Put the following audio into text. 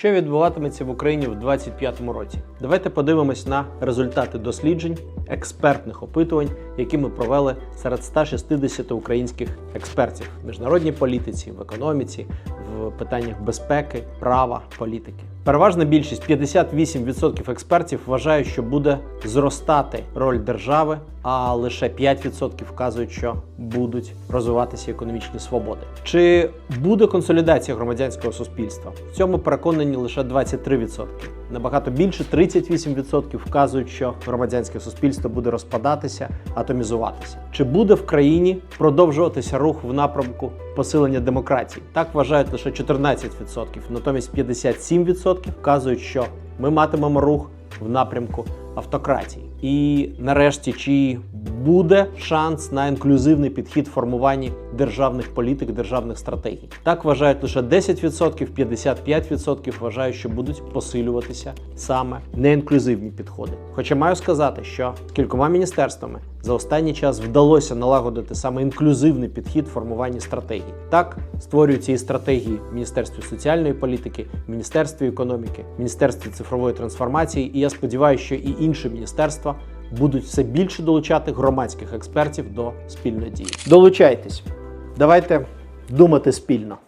Що відбуватиметься в Україні в 2025 році? Давайте подивимось на результати досліджень, експертних опитувань, які ми провели серед 160 українських експертів в міжнародній політиці, в економіці, в питаннях безпеки, права, політики. Переважна більшість 58% експертів вважають, що буде зростати роль держави, а лише 5% вказують, що будуть розвиватися економічні свободи. Чи буде консолідація громадянського суспільства? В цьому переконані лише 23%. Набагато більше 38% вказують, що громадянське суспільство буде розпадатися, атомізуватися. Чи буде в країні продовжуватися рух в напрямку посилення демократії? Так вважають лише 14%. Натомість 57% вказують, що ми матимемо рух в напрямку автократії. І нарешті, чи буде шанс на інклюзивний підхід в формуванні державних політик, державних стратегій? Так вважають лише 10%, 55% вважають, що будуть посилюватися саме неінклюзивні підходи. Хоча маю сказати, що кількома міністерствами за останній час вдалося налагодити саме інклюзивний підхід в формуванні стратегій. Так створюються і стратегії в Міністерстві соціальної політики, Міністерстві економіки, Міністерстві цифрової трансформації. І я сподіваюся, що і інші міністерства будуть все більше долучати громадських експертів до спільної дії. Долучайтесь, давайте думати спільно.